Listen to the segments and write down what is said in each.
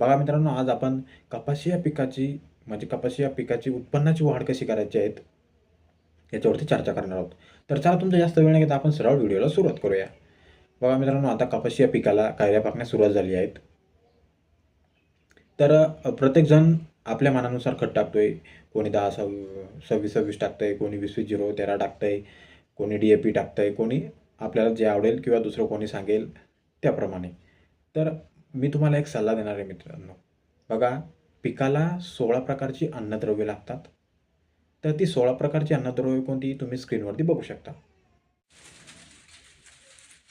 बघा मित्रांनो आज आपण कपाशी या पिकाची म्हणजे कपाशी या पिकाची उत्पन्नाची वाढ कशी करायची आहेत याच्यावरती चर्चा करणार आहोत. तर चला तुमचा जास्त वेळ नाही घेता आपण सरळ व्हिडिओला सुरुवात करूया. बघा मित्रांनो आता कपाशी या पिकाला कायऱ्या पाकण्यास सुरुवात झाली आहेत. तर प्रत्येकजण आपल्या मनानुसार खत टाकतोय. कोणी दहा सव सव्वीस सव्वीस टाकतंय कोणी वीस वीस झिरो तेरा टाकतंय कोणी डी ए पी टाकतंय कोणी आपल्याला जे आवडेल किंवा दुसरं कोणी सांगेल त्याप्रमाणे. तर मी तुम्हाला एक सल्ला देणार आहे मित्रांनो. बघा पिकाला सोळा प्रकारची अन्नद्रव्ये लागतात. तर ती सोळा प्रकारची अन्नद्रव्ये कोणती? तुम्ही स्क्रीनवरती बघू शकता.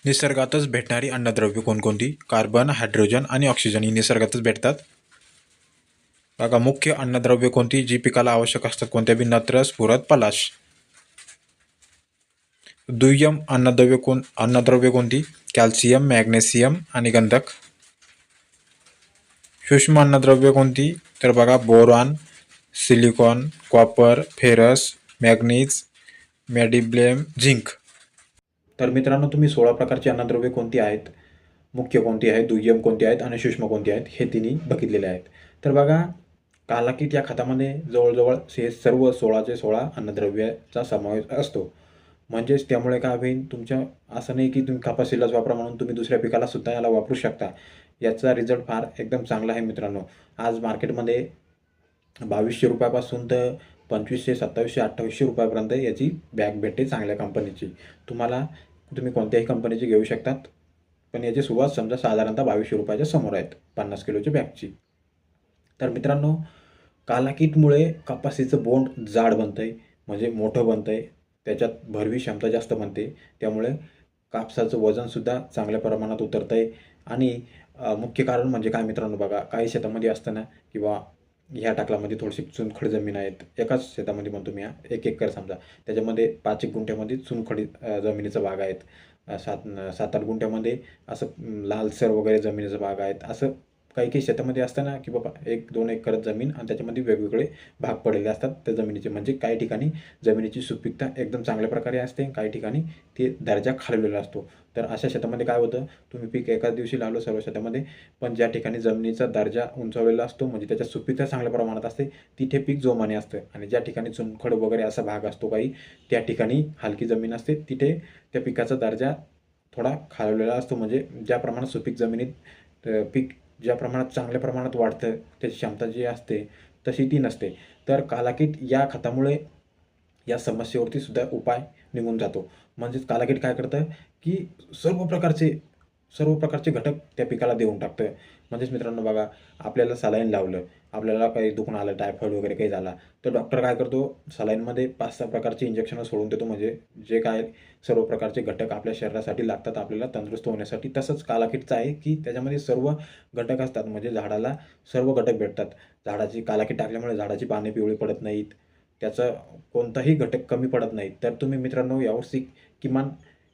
निसर्गातच भेटणारी अन्नद्रव्ये कोणकोणती? कार्बन हायड्रोजन आणि ऑक्सिजन ही निसर्गातच भेटतात. बघा मुख्य अन्नद्रव्ये कोणती? जी पिकाला आवश्यक असतात कोणत्या? बी नत्र स्फुरत पलाश. दुय्यम अन्नद्रव्य कोण अन्नद्रव्य कोणती? कॅल्शियम मॅग्नेशियम आणि गंधक. सूक्ष्म अन्नद्रव्य कोणती? तर बघा boron silicon copper ferrous manganese molybdenum zinc. तर मित्रांनो तुम्ही सोळा प्रकारची अन्नद्रव्ये कोणती आहेत? मुख्य कोणती आहेत? दुय्यम कोणती आहेत? आणि सूक्ष्म कोणती आहेत? हे तिन्ही बघितलेले आहेत. तर बघा कालाकीट या खतामध्ये जवळजवळ हे सर्व सोळाचे सोळा अन्नद्रव्याचा समावेश असतो. म्हणजेच त्यामुळे काय होईल तुमच्या असं नाही की तुम्ही कपाशीलाच वापरा म्हणून तुम्ही दुसऱ्या पिकाला सुद्धा याला वापरू शकता. याचा रिझल्ट फार एकदम चांगला आहे मित्रांनो. आज मार्केटमध्ये बावीसशे रुपयापासून तर पंचवीसशे सत्तावीसशे अठ्ठावीसशे रुपयापर्यंत याची बॅग भेटते चांगल्या कंपनीची. तुम्हाला तुम्ही कोणत्याही कंपनीची घेऊ शकतात पण याची सुरुवात समजा साधारणतः बावीसशे रुपयाच्या समोर आहेत पन्नास किलोच्या बॅगची. तर मित्रांनो कालाकीटमुळे कपाशीचं बोंड जाड बनतं आहे म्हणजे मोठं बनतं आहे त्याच्यात भरवी क्षमता जास्त बनते. त्यामुळे कापसाचं वजनसुद्धा चांगल्या प्रमाणात उतरतं आहे. आणि मुख्य कारण म्हणजे काय मित्रांनो बघा काही शेतामध्ये असताना किंवा ह्या टाकलामध्ये थोडीशी चुनखड जमीन आहेत. एकाच शेतामध्ये म्हणतो मी एक एकर समजा. त्याच्यामध्ये पाच एक गुंठ्यामध्ये चुनखडी जमिनीचा भाग आहेत. सात सात आठ गुंठ्यामध्ये असं लालसर वगैरे जमिनीचा भाग आहेत. असं काही काही शेतामध्ये असताना की बाबा एक दोन एकर जमीन आणि त्याच्यामध्ये वेगवेगळे भाग पडलेले असतात. त्या जमिनीचे म्हणजे काही ठिकाणी जमिनीची सुपीकता एकदम चांगल्या प्रकारे असते काही ठिकाणी ते दर्जा खालवलेला असतो. तर अशा शेतामध्ये काय होतं? तुम्ही पीक एकाच दिवशी लावलं सर्व शेतामध्ये पण ज्या ठिकाणी जमिनीचा दर्जा उंचावलेला असतो म्हणजे त्याच्या सुपीकता चांगल्या प्रमाणात असते तिथे पीक जोमाने असतं. आणि ज्या ठिकाणी चुनखड वगैरे असा भाग असतो काही त्या ठिकाणी हलकी जमीन असते. तिथे त्या पिकाचा दर्जा थोडा खालवलेला असतो. म्हणजे ज्या प्रमाणात सुपीक जमिनीत पीक ज्या प्रमाणात चांगल्या प्रमाणात वाढतं त्याची क्षमता जी असते तशी ती नसते. तर कालाकीट या खतामुळे या समस्येवरती सुद्धा उपाय निघून जातो. म्हणजेच कालाकीट काय करतं? की सर्व प्रकारचे सर्व प्रकारचे घटक त्या पिकाला देऊन टाकतं म्हणजेच मित्रांनो बघा आपल्याला सलाईन लावलं आपल्याला काही दुखून आलं टायफॉईड वगैरे काही झाला तर डॉक्टर काय करतो? सलाईनमध्ये पाच सहा प्रकारचे इंजेक्शनं सोडून देतो. म्हणजे जे काय सर्व प्रकारचे घटक आपल्या शरीरासाठी लागतात आपल्याला तंदुरुस्त होण्यासाठी. तसंच कालाकीटचं आहे की त्याच्यामध्ये सर्व घटक असतात. म्हणजे झाडाला सर्व घटक भेटतात. झाडाची कालाकीट टाकल्यामुळे झाडाची पाने पिवळी पडत नाहीत. त्याचं कोणताही घटक कमी पडत नाही तर तुम्ही मित्रांनो यावर्षी किमान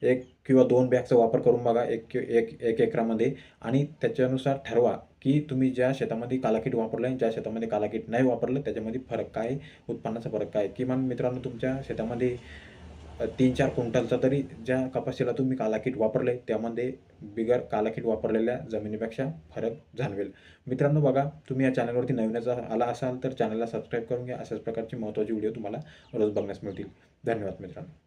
एक किंवा दोन बॅगचा वापर करून बघा एक कि- एक एक एकरामध्ये. आणि त्याच्यानुसार ठरवा की तुम्ही ज्या शेतामध्ये कालाकीट वापरलं आणि ज्या शेतामध्ये कालाकीट नाही वापरलं त्याच्यामध्ये फरक काय उत्पन्नाचा फरक काय? किमान मित्रांनो तुमच्या शेतामध्ये तीन चार क्विंटलचा तरी ज्या कपाशीला तुम्ही कालाकीट वापरले त्यामध्ये बिगर कालाकीट वापरलेल्या जमिनीपेक्षा फरक जाणवेल. मित्रांनो बघा तुम्ही या चॅनलवरती नवीनच आला असाल तर चॅनलला सबस्क्राईब करून घ्या. अशाच प्रकारची महत्त्वाची व्हिडिओ तुम्हाला रोज बघण्यास मिळतील. धन्यवाद मित्रांनो.